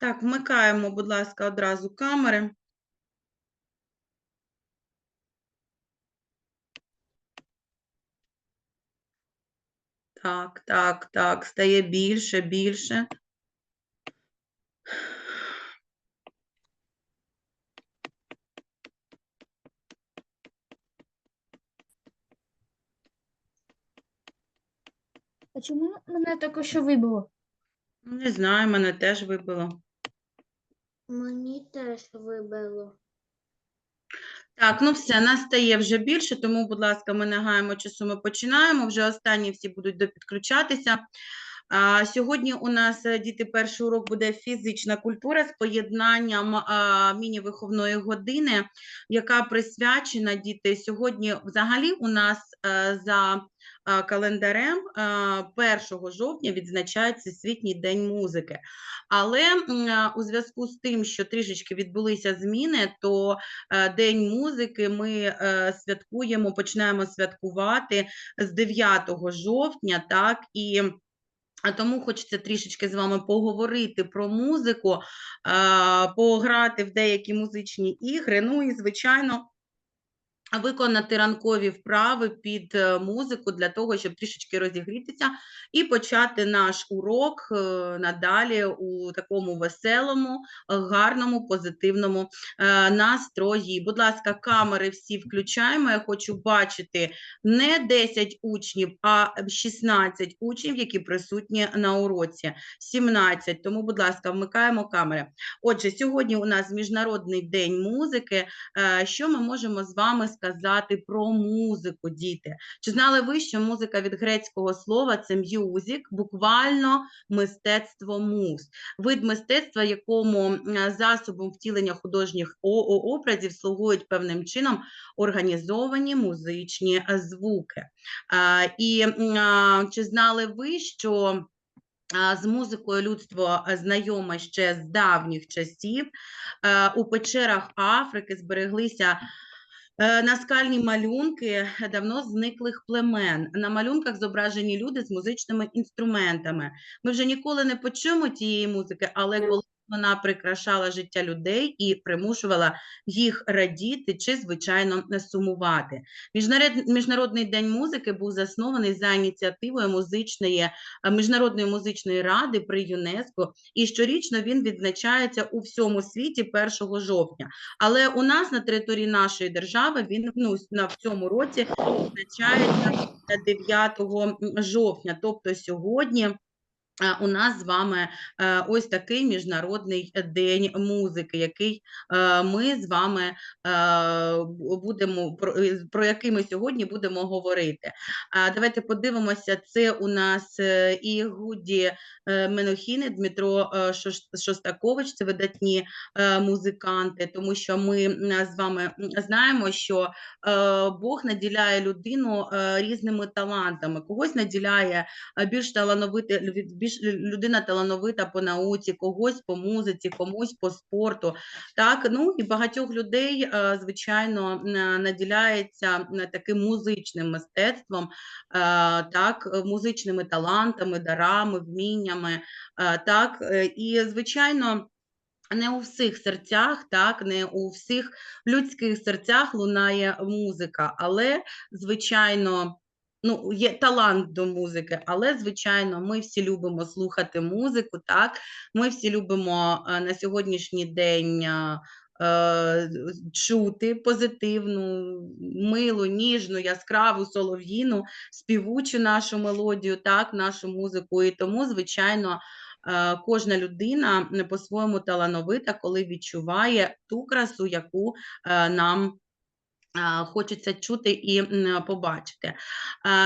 Так, вмикаємо, будь ласка, одразу камери. Так, так, так, стає більше, більше. А чому мене тільки що вибило? Не знаю, мене теж вибило. Мені теж вибило. Так, ну все, нас стає вже більше, тому, будь ласка, ми не гаємо часу, ми починаємо. Вже останні всі будуть допідключатися. А, сьогодні у нас, е, діти, перший урок буде фізична культура з поєднанням міні-виховної години, яка присвячена, діти, сьогодні взагалі у нас е, за календарем 1 жовтня відзначається Світній день музики. Але у зв'язку з тим, що трішечки відбулися зміни, то е, День музики ми е, святкуємо, починаємо святкувати з 9 жовтня, так, і тому хочеться трішечки з вами поговорити про музику, пограти в деякі музичні ігри, ну і, звичайно, виконати ранкові вправи під е, музику для того, щоб трішечки розігрітися і почати наш урок е, надалі у такому веселому, гарному, позитивному е, настрої. Будь ласка, камери всі включаємо. Я хочу бачити не 10 учнів, а 16 учнів, які присутні на уроці. 17. Тому, будь ласка, вмикаємо камери. Отже, сьогодні у нас Міжнародний день музики. Що ми можемо з вами сказати про музику, діти? Чи знали ви, що музика від грецького слова це music, буквально мистецтво муз, вид мистецтва, якому засобом втілення художніх образів слугують певним чином організовані музичні е, звуки. Е, І чи знали ви, що з музикою людство е, знайоме ще з давніх часів. У печерах Африки збереглися наскальні малюнки давно зниклих племен. На малюнках зображені люди з музичними інструментами. Ми вже ніколи не почуємо тієї музики, але коли вона прикрашала життя людей і примушувала їх радіти чи, звичайно, сумувати. Міжнарод- Міжнародний день музики був заснований за ініціативою музичної е, Міжнародної музичної ради при ЮНЕСКО, і щорічно він відзначається у всьому світі 1 жовтня. Але у нас на території нашої держави він ну, на в цьому році відзначається 9 жовтня, тобто сьогодні. У нас з вами е, ось такий міжнародний день музики, який е, ми з вами е, будемо про, який ми сьогодні будемо говорити. Давайте подивимося. Це у нас і Гуді Менохіни, Дмитро Шостакович, це видатні музиканти, тому що ми з вами знаємо, що Бог наділяє людину різними талантами. Когось наділяє більш талановити більш людина талановита по науці, когось по музиці, комусь по спорту. Так, ну і багатьох людей, е, звичайно, наділяється е, таким музичним мистецтвом, е, так, музичними талантами, дарами, вміннями. Так, і звичайно. Не у всіх серцях, так, не у всіх людських серцях лунає музика, але, звичайно, ну, є талант до музики, але, звичайно, ми всі любимо слухати музику, так, ми всі любимо е, на сьогоднішній день е, е, чути позитивну, милу, ніжну, яскраву, солов'їну, співучу нашу мелодію, так, нашу музику. І тому, звичайно, кожна людина по-своєму талановита, коли відчуває ту красу, яку нам Хочеться чути і побачити.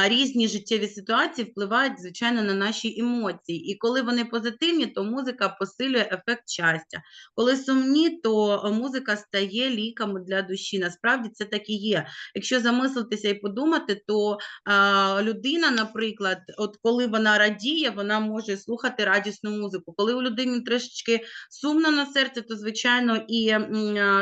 Різні життєві ситуації впливають, звичайно, на наші емоції. І коли вони позитивні, то музика посилює ефект щастя. Коли сумні, то е, музика стає ліками для душі. Насправді це так і є. Якщо замислитися і подумати, то людина, наприклад, от коли вона радіє, вона може слухати радісну музику. Коли у людини трішечки сумно на серці, то звичайно і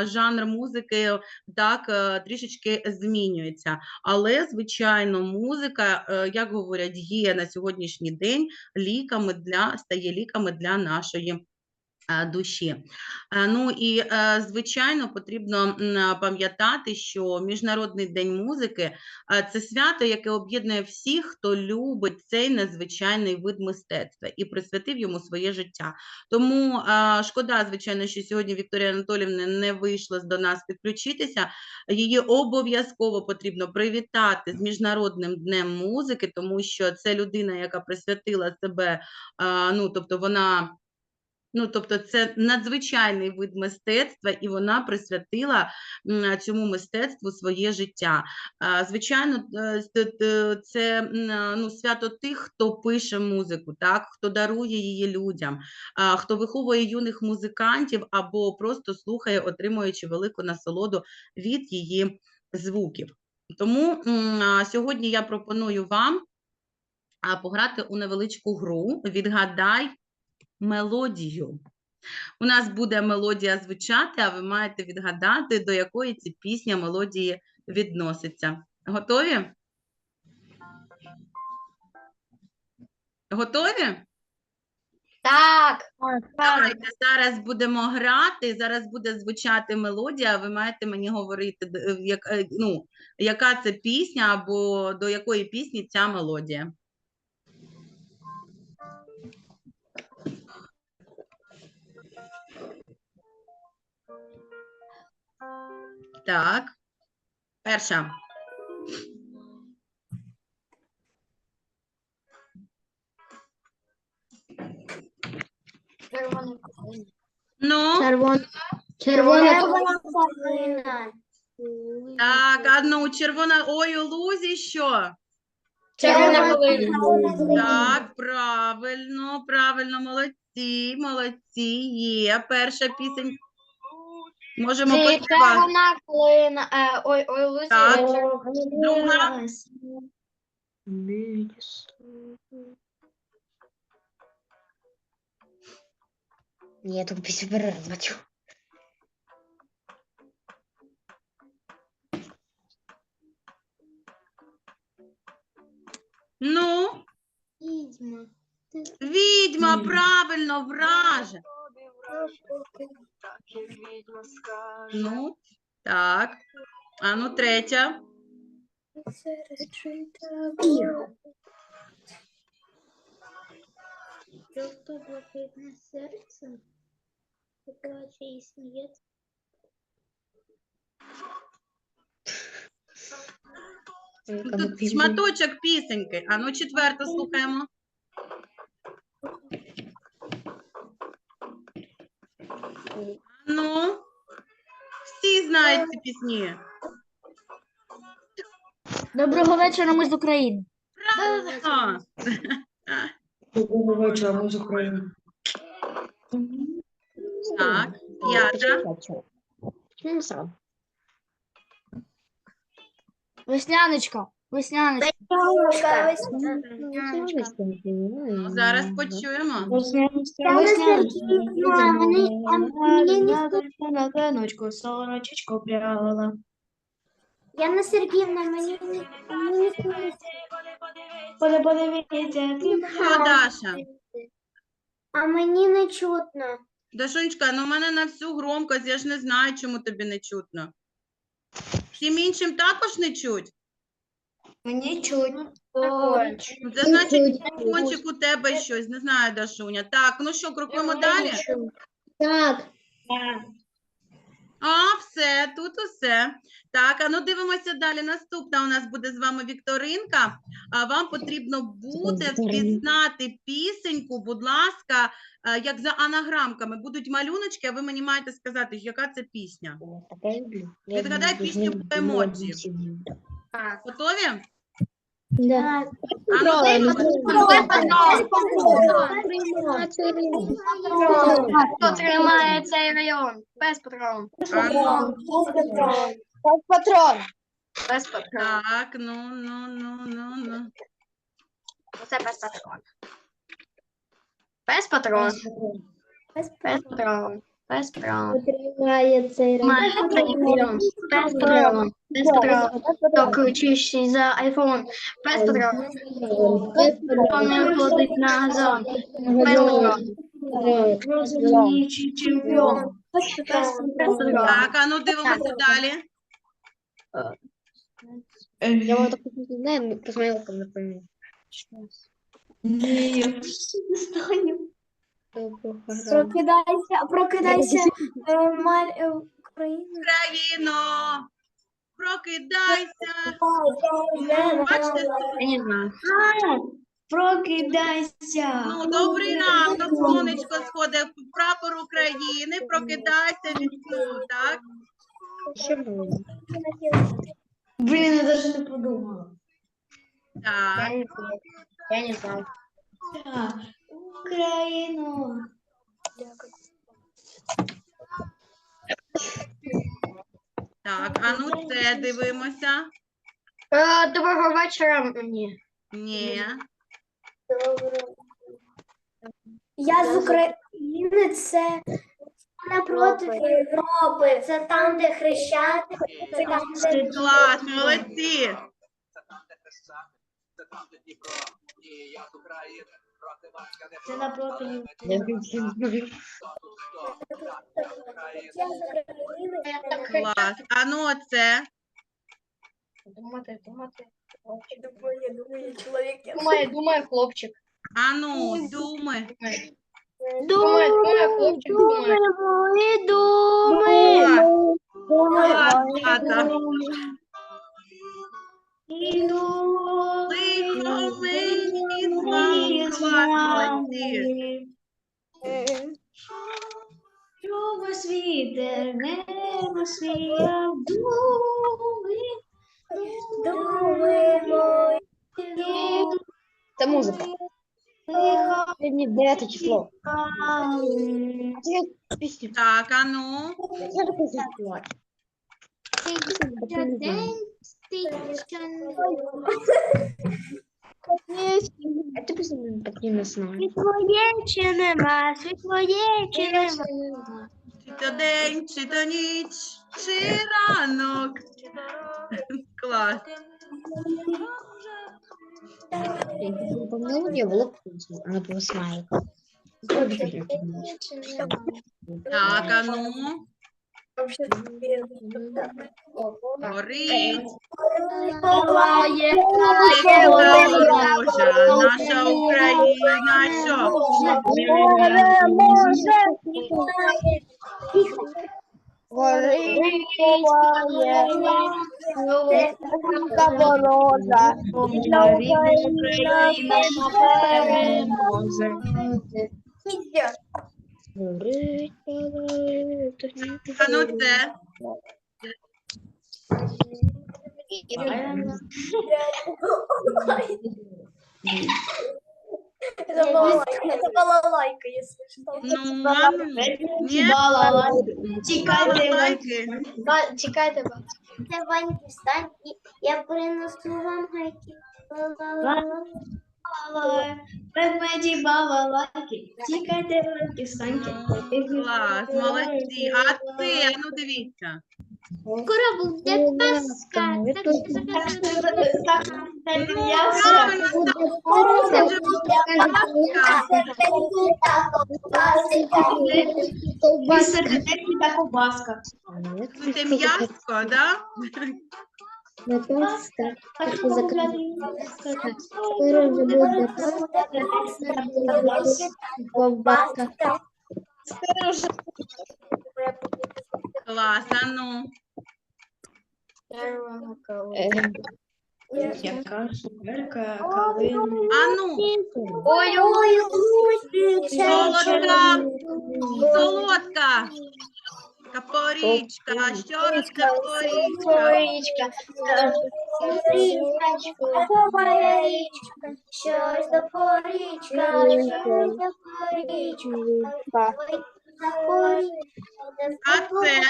жанр музики так е, трішечки змінюється. Але, звичайно, музика, е, як говорять, є на сьогоднішній день ліками для стає ліками для нашої душі. Ну і е, звичайно потрібно пам'ятати, що Міжнародний день музики це свято, яке об'єднує всіх, хто любить цей незвичайний вид мистецтва і присвятив йому своє життя. Тому шкода, звичайно, що сьогодні Вікторія Анатолівна не вийшла до нас підключитися. Її обов'язково потрібно привітати з Міжнародним днем музики, тому що це людина, яка присвятила себе, ну тобто вона. Ну, тобто, це надзвичайний вид мистецтва, і вона присвятила цьому мистецтву своє життя. Звичайно, е, це ну, свято тих, хто пише музику, так, хто дарує її людям, хто виховує юних музикантів або просто слухає, отримуючи велику насолоду від її звуків. Тому сьогодні я пропоную вам пограти у невеличку гру Відгадай мелодію. У нас буде мелодія звучати, а ви маєте відгадати, до якої ці пісня мелодії відноситься. Готові? Готові? Так. Давайте зараз будемо грати. Зараз буде звучати мелодія. а Ви маєте мені говорити, як, е, ну, яка це пісня або до якої пісні ця мелодія. Так. Перша. Ну, Червона. Червона калина. так, а ну, червона. Ой, у лузі що? Червона калина. калина. Так, правильно, правильно, молодці, молодці. Є перша пісень. Можемо почувати. Червона калина. Е, Ой, ой, Лузі. Так. червона Друга. Я тут без перервачу. Ну, Відьма. відьма, правильно, враже. Ну, так. А ну, третя. Просто блакитне серце. Плаче і сміється. Шматочок пісеньки. А ну, четверту слухаємо. Ну, всі знають ці пісні. Доброго вечора, ми з України. А, Доброго вечора, ми з України. так, п'ята. Ну, сам. Весняночка. Весняночка. Ну, зараз почуємо. Пряла. Яна Сергіївна, мені не- мені не Подивіться. Що, Даша? а мені не чутно. Дашунечка, ну в мене на всю громкость, я ж не знаю, чому тобі не чутно. Всім іншим також не чуть? Мені чуть. Ну, Це значить, кончик у тебе щось, не знаю, Дашуня. Так, ну що, крокуємо далі? Так. А, все, тут усе. Так, а ну дивимося далі. Наступна у нас буде з вами Вікторинка. А вам потрібно буде впізнати пісеньку, будь ласка, як за анаграмками. Будуть малюночки, а ви мені маєте сказати, яка це пісня. Відгадай пісню по емоціям. Готові? Да. Хто тримає цей район? Без патрон. Ну, Патрон. Без патрон. так, ну, ну, ну, ну, ну. Це без патрон. Без патрон. Без патрон. Без патрон. Тримає цей район. Без патрон. Без патрон. Хто кричущий за айфон. Без патрон. Хто не ходить на газон. Без патрон. Розуміючий чемпіон. Так, а ну дивимося далі. Я вот так не знаю, посмотрела, как напомню. Ні. Прокидайся, прокидайся, е, маль- е, Україна. Країно, прокидайся. Бачите, не знаю. Прокидайся. Ну, добрий ранок, сонечко сходить, прапор України, прокидайся від сну, так? Блін, я навіть не подумала. Так. Я не. Я не знаю. Так, Україну. Так, а ну це дивимося. Э, Доброго вечора мені. Ні. Я з України, це напроти Європи, це там, де Хрещатик, це там, де Клас, молодці. Це напроти. Я не знаю. я з України. Клас. А ну оце. Думати, думати. Думаю, думаю, чоловік. Думає, думає, хлопчик. А ну, думи. Думає, думає, хлопчик, думає. Ми думаємо. Клас, тата. Лихо мені з вами. Молодці. Чого світе, небо свія, думи, Думаємо. Це музика. Сьогодні 9 число. Так, а ну. Я не хочу співати. А ти пісню так не знаю. Світло є чи нема, світло чи нема. Чи то день, чи то ніч, чи ранок. Клас. По мелодии в лоб она по смайлик. Так, а ну. Горить. Буває. Переможе наша Україна. Що? А ну це. Это балалайка, это балалайка, если что. Ну, а ну. Ні, Чекайте. Чекайте, Давайте встань, і я принесу вам гайки. Предметі балалайки, тікайте, станьте. Ну, клас, молодці. А це, а ну дивіться. Скоро буде Пасха. Так, так, я Правильно, це вже Ви сердечки та ковбаска. Це м'яско, да? Так що замовляти. Клас, а ну. Яка шукарка, калина. А ну. Ой, ой, Солодка. Солодка. Капорічка. Що раз капорічка? Щось до порічка, щось до порічка. Ой, за порічка. А це?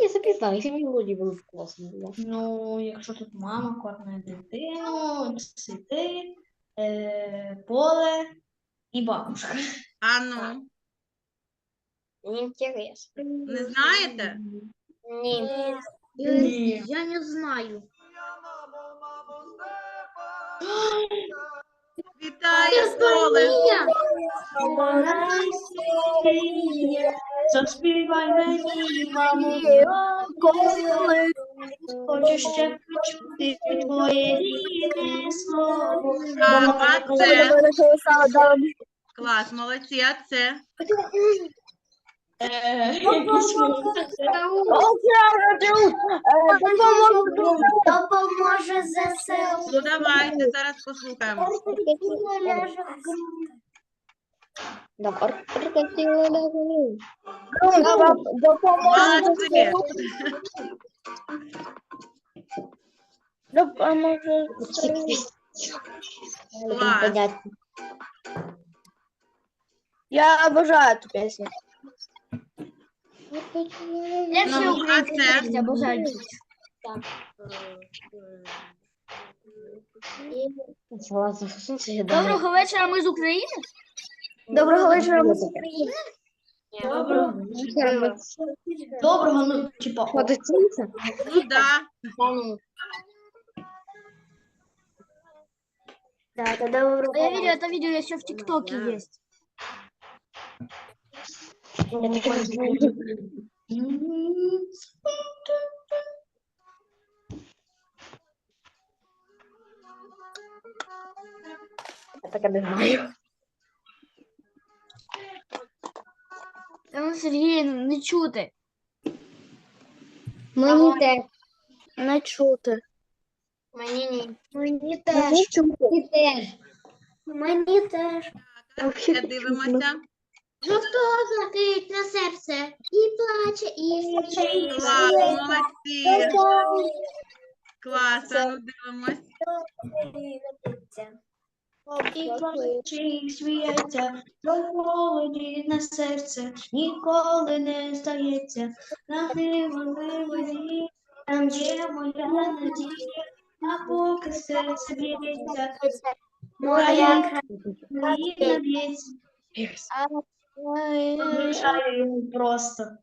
Я записала, якщо мелодії були б класно було. Ну, якщо тут мама кормить дитину, цвіти, е, поле і бабушка. А ну. Інтересно. Не знаєте? Ні. Ні. Я не знаю. Вітаю школи! Заспівай мені, мамо, Коли хочу ще почути твоє рідне слово. Так, а це клас, молодці, а це Допоможе ЗСУ. ну давайте зараз послухаємо. Молодці! Клас. Я обожаю эту песню. Я Ну, все а украинские це? песни обожаю. Доброго вечора, ми з України? Доброго вечора, ми з України. Доброго. Доброго, ну, типа, Ну да. Да, да, доброго. Я видел это видео еще в ТикТоке Да. есть. Та ну, Сергій, не чути. Мені теж. Не чути. Мені ні. Мені теж. Ти теж. Мені теж. Ще дивимося. Жовтого закрить на серце і плаче, і. Клас, молодці. Клас, а ну дивимось. і плаче, і сміється, до холоді на серце, ніколи не здається. На невеликій там є моя надія, а поки серце б'ється, Моя країна б'ється. Залишаю просто.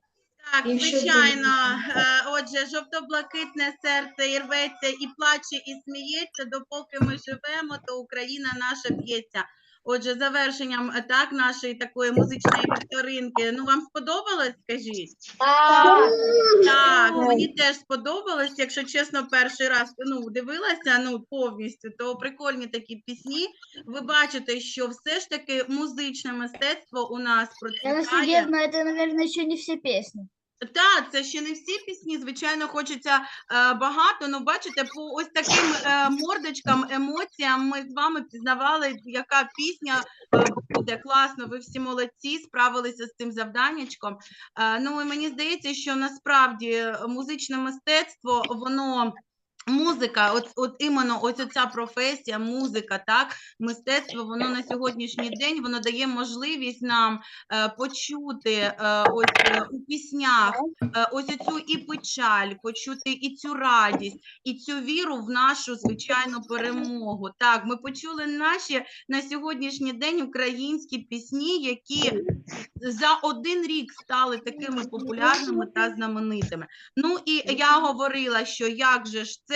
Так, звичайно. Е, Отже, жовто-блакитне серце і рветься, і плаче, і сміється. Допоки ми живемо, то Україна наша б'ється. Отже, завершенням е, так нашої такої музичної вікторинки. Ну вам сподобалось? Скажіть? Так, мені теж сподобалось. Якщо чесно, перший раз ну дивилася ну повністю, то прикольні такі пісні. Ви бачите, що все ж таки музичне мистецтво у нас Я на процвітає. но это, наверное, еще не все песни. Так, це ще не всі пісні. Звичайно, хочеться е, багато. Ну, бачите, по ось таким е, мордочкам, емоціям ми з вами пізнавали, яка пісня е, буде класно. Ви всі молодці, справилися з цим завданнячком. Е, ну і мені здається, що насправді музичне мистецтво, воно. Музика, от, от іменно ось оця професія, музика, так, мистецтво, воно на сьогоднішній день воно дає можливість нам е, почути е, ось е, у піснях е, ось цю і печаль, почути і цю радість, і цю віру в нашу звичайну перемогу. Так, ми почули наші на сьогоднішній день українські пісні, які за один рік стали такими популярними та знаменитими. Ну і я говорила, що як же ж це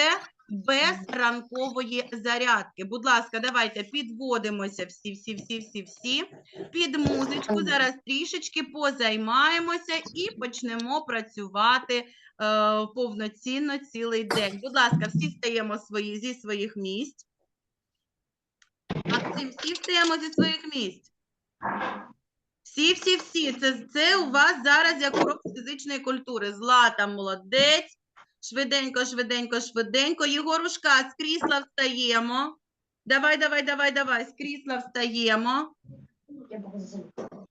без ранкової зарядки. Будь ласка, давайте підводимося всі, всі, всі, всі, всі під музичку. Зараз трішечки позаймаємося і почнемо працювати е, повноцінно цілий день. Будь ласка, всі стаємо свої зі своїх місць. Максим, всі встаємо зі своїх місць. Всі, всі, всі. Це, це у вас зараз як урок фізичної культури. Злата, молодець. Швиденько, швиденько, швиденько. Єгорушка, з крісла встаємо. Давай, давай, давай, давай. З крісла встаємо.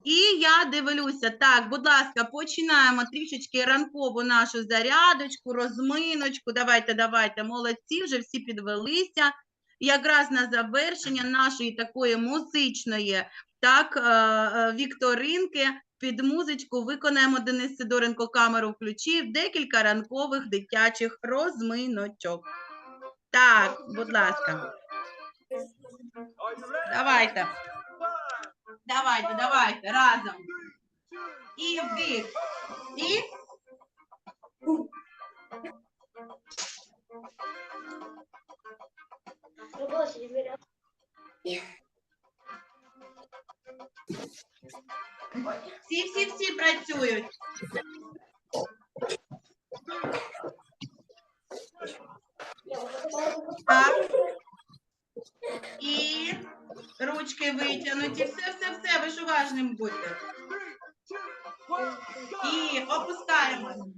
І я дивлюся. Так, будь ласка, починаємо трішечки ранкову нашу зарядочку, розминочку. Давайте, давайте, молодці, вже всі підвелися. Якраз на завершення нашої такої музичної так, е, е, вікторинки під музичку виконаємо Денис Сидоренко камеру включив декілька ранкових дитячих розминочок. Так, будь ласка. Давайте. Давайте, давайте, разом. І вдих. І Всі, всі, всі працюють. Так. І ручки витягнуті. Все, все, все, ви ж уважним будьте. І опускаємось.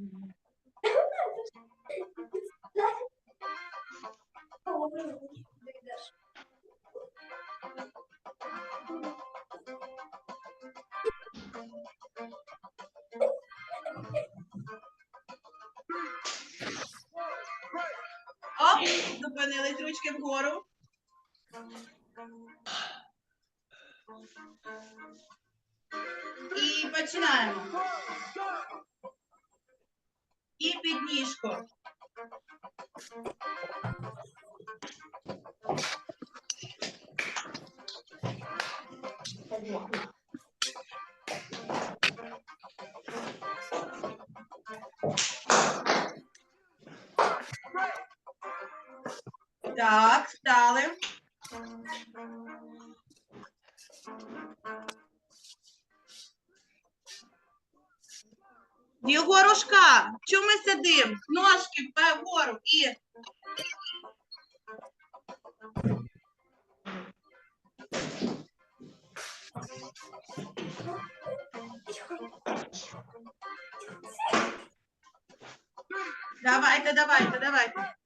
Зупинились ручки Так, стали. Єгорушка, чому ми сидимо? Ножки вгору і. Давайте, давайте, давайте.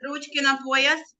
Ручки на пояс.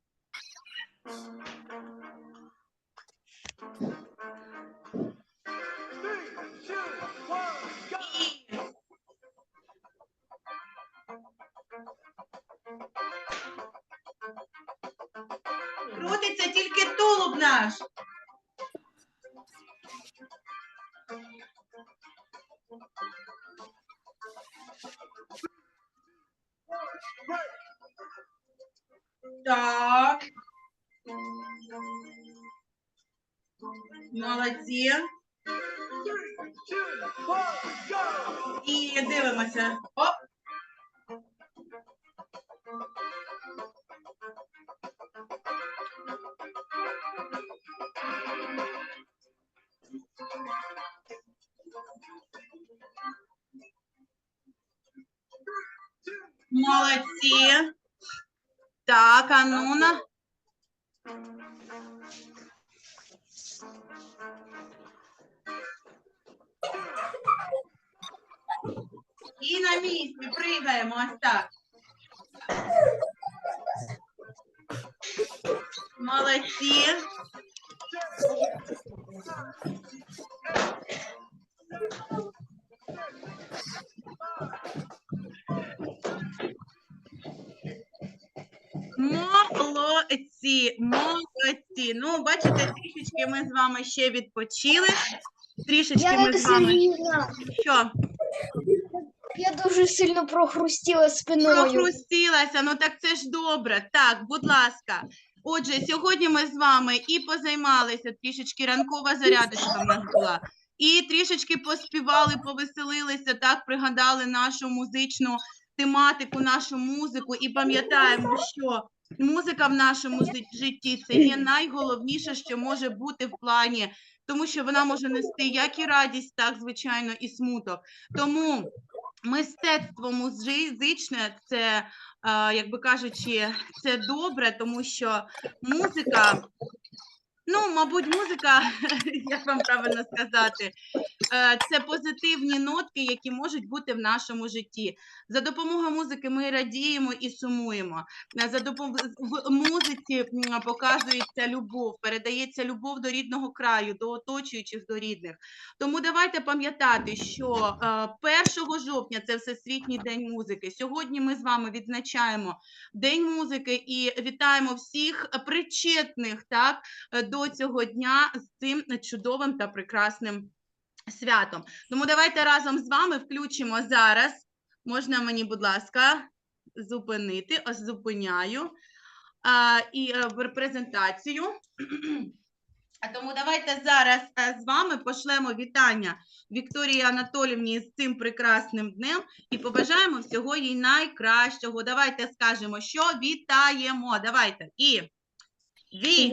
Дивимося. Оп. Молодці. Так, а ну на. На місці пригаємо ось так. Молодці. Молодці, молодці. Ну, бачите, трішечки ми з вами ще відпочили. Трішечки ми з вами. Що? Я дуже сильно прохрустіла спиною. Прохрустілася, ну так це ж добре. Так, будь ласка. Отже, сьогодні ми з вами і позаймалися трішечки ранкова зарядочка в нас була, і трішечки поспівали, повеселилися, так пригадали нашу музичну тематику, нашу музику, і пам'ятаємо, що музика в нашому жит- житті це є найголовніше, що може бути в плані, тому що вона може нести як і радість, так звичайно, і смуток. Тому мистецтво музичне це, е, як би кажучи, це добре, тому що музика, ну, мабуть, музика, як вам правильно сказати, е, це позитивні нотки, які можуть бути в нашому житті. За допомогою музики ми радіємо і сумуємо. Е, За допомогою в музиці показується любов, передається любов до рідного краю, до оточуючих, до рідних. Тому давайте пам'ятати, що е, 1 жовтня це Всесвітній день музики. Сьогодні ми з вами відзначаємо День музики і вітаємо всіх причетних так, е, до цього дня з цим чудовим та прекрасним святом. Тому давайте разом з вами включимо зараз. Можна мені, будь ласка, зупинити, Ось зупиняю а, і е, пр- презентацію. Тому давайте зараз е, з вами пошлемо вітання Вікторії Анатолівні з цим прекрасним днем і побажаємо всього їй найкращого. Давайте скажемо, що вітаємо. Давайте. І ві.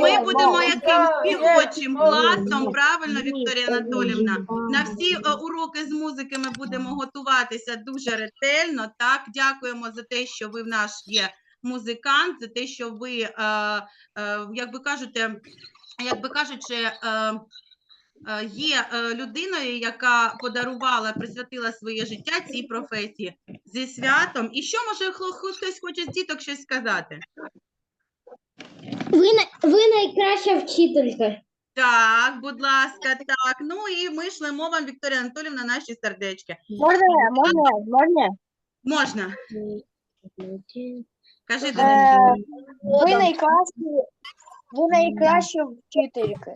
Ми будемо яким співочим класом, правильно, Вікторія Анатолівна? На всі е, уроки з музики ми будемо готуватися дуже ретельно. Так, дякуємо за те, що ви в наш є музикант, за те, що ви, е, е, як ви кажете, як би кажучи, є е, людиною, яка подарувала, присвятила своє життя цій професії зі святом. І що може хто- хтось хоче з діток щось сказати? Ви, ви найкраща вчителька. Так, будь ласка, так. Ну і ми шлемо вам, Вікторія Анатолівна, наші сердечки. Можна, можна, можна? Можна. Кажи, Е, Денис. ви найкращі, ви найкраща вчителька.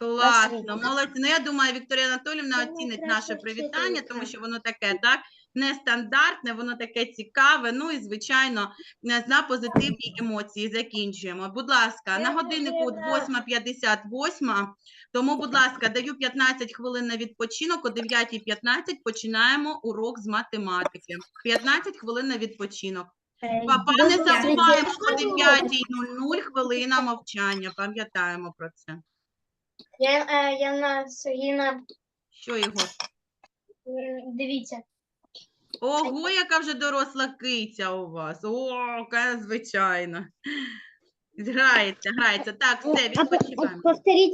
Класно, молодці. Ну, я думаю, Вікторія Анатолівна оцінить наше привітання, тому що воно таке, так, нестандартне, воно таке цікаве. Ну і, звичайно, на позитивні емоції закінчуємо. Будь ласка, на годиннику 8.58, тому, будь ласка, даю 15 хвилин на відпочинок, о 9.15 починаємо урок з математики. 15 хвилин на відпочинок. Папа, не забуваємо о 9.00 хвилина мовчання, пам'ятаємо про це. Я, е, я на Сергіна, Що його? дивіться. Ого, яка вже доросла киця у вас. О, яка звичайно. Грається, грається. Так, все, відпочиваємо. Повторіть